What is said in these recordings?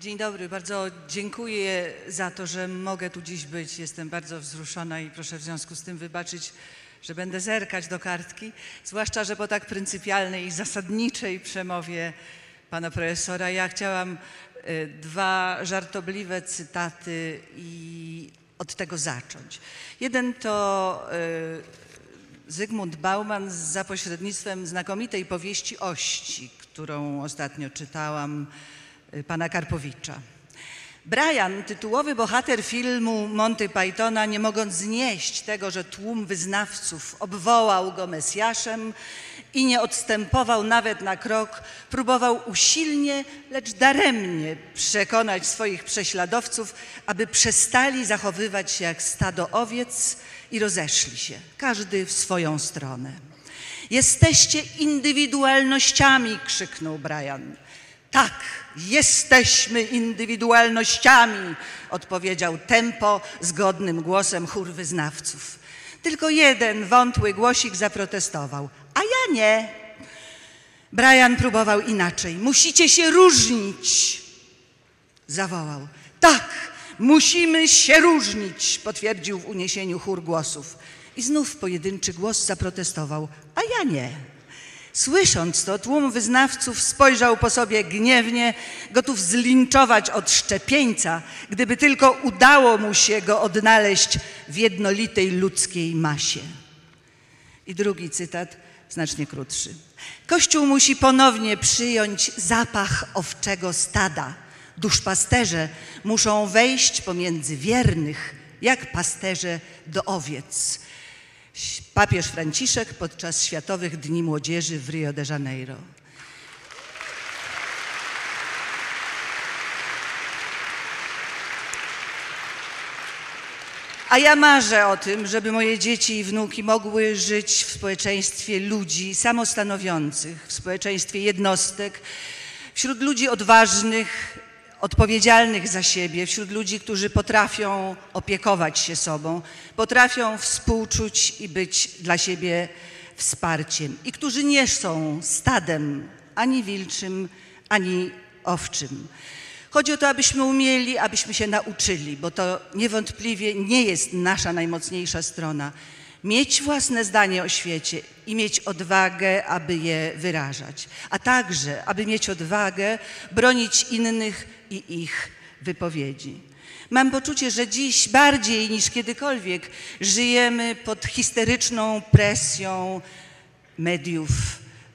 Dzień dobry, bardzo dziękuję za to, że mogę tu dziś być. Jestem bardzo wzruszona i proszę w związku z tym wybaczyć, że będę zerkać do kartki, zwłaszcza, że po tak pryncypialnej i zasadniczej przemowie pana profesora ja chciałam e, dwa żartobliwe cytaty i od tego zacząć. Jeden to e, Zygmunt Bauman za pośrednictwem znakomitej powieści Ości, którą ostatnio czytałam pana Karpowicza. Brian, tytułowy bohater filmu Monty Pythona, nie mogąc znieść tego, że tłum wyznawców obwołał go Mesjaszem i nie odstępował nawet na krok, próbował usilnie, lecz daremnie przekonać swoich prześladowców, aby przestali zachowywać się jak stado owiec i rozeszli się, każdy w swoją stronę. Jesteście indywidualnościami, krzyknął Brian. Tak, jesteśmy indywidualnościami, odpowiedział tempo zgodnym głosem chór wyznawców. Tylko jeden wątły głosik zaprotestował, a ja nie. Brian próbował inaczej. Musicie się różnić, zawołał. Tak, musimy się różnić, potwierdził w uniesieniu chór głosów. I znów pojedynczy głos zaprotestował, a ja nie. Słysząc to, tłum wyznawców spojrzał po sobie gniewnie, gotów zlinczować od szczepieńca, gdyby tylko udało mu się go odnaleźć w jednolitej ludzkiej masie. I drugi cytat, znacznie krótszy. Kościół musi ponownie przyjąć zapach owczego stada. Duszpasterze muszą wejść pomiędzy wiernych, jak pasterze do owiec. Papież Franciszek podczas Światowych Dni Młodzieży w Rio de Janeiro. A ja marzę o tym, żeby moje dzieci i wnuki mogły żyć w społeczeństwie ludzi samostanowiących, w społeczeństwie jednostek, wśród ludzi odważnych, odpowiedzialnych za siebie, wśród ludzi, którzy potrafią opiekować się sobą, potrafią współczuć i być dla siebie wsparciem i którzy nie są stadem ani wilczym, ani owczym. Chodzi o to, abyśmy umieli, abyśmy się nauczyli, bo to niewątpliwie nie jest nasza najmocniejsza strona. Mieć własne zdanie o świecie i mieć odwagę, aby je wyrażać, a także, aby mieć odwagę bronić innych i ich wypowiedzi. Mam poczucie, że dziś bardziej niż kiedykolwiek żyjemy pod histeryczną presją mediów,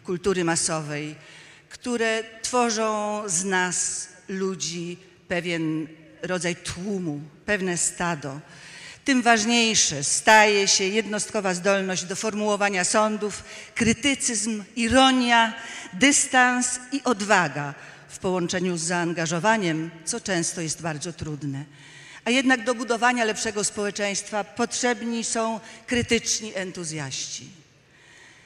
kultury masowej, które tworzą z nas ludzi pewien rodzaj tłumu, pewne stado. Tym ważniejsze staje się jednostkowa zdolność do formułowania sądów, krytycyzm, ironia, dystans i odwaga w połączeniu z zaangażowaniem, co często jest bardzo trudne. A jednak do budowania lepszego społeczeństwa potrzebni są krytyczni entuzjaści.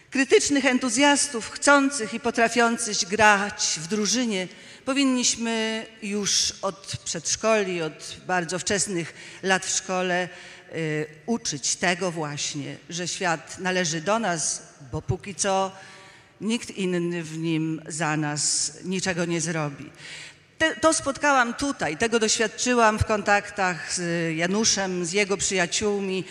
Krytycznych entuzjastów, chcących i potrafiących grać w drużynie, powinniśmy już od przedszkoli, od bardzo wczesnych lat w szkole y, uczyć tego właśnie, że świat należy do nas, bo póki co nikt inny w nim za nas niczego nie zrobi. Te, to spotkałam tutaj, tego doświadczyłam w kontaktach z Januszem, z jego przyjaciółmi.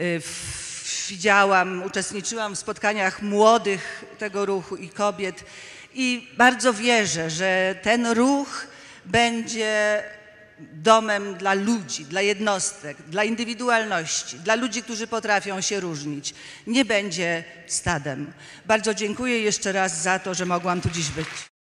Y, w, widziałam, uczestniczyłam w spotkaniach młodych tego ruchu i kobiet i bardzo wierzę, że ten ruch będzie domem dla ludzi, dla jednostek, dla indywidualności, dla ludzi, którzy potrafią się różnić. Nie będzie stadem. Bardzo dziękuję jeszcze raz za to, że mogłam tu dziś być.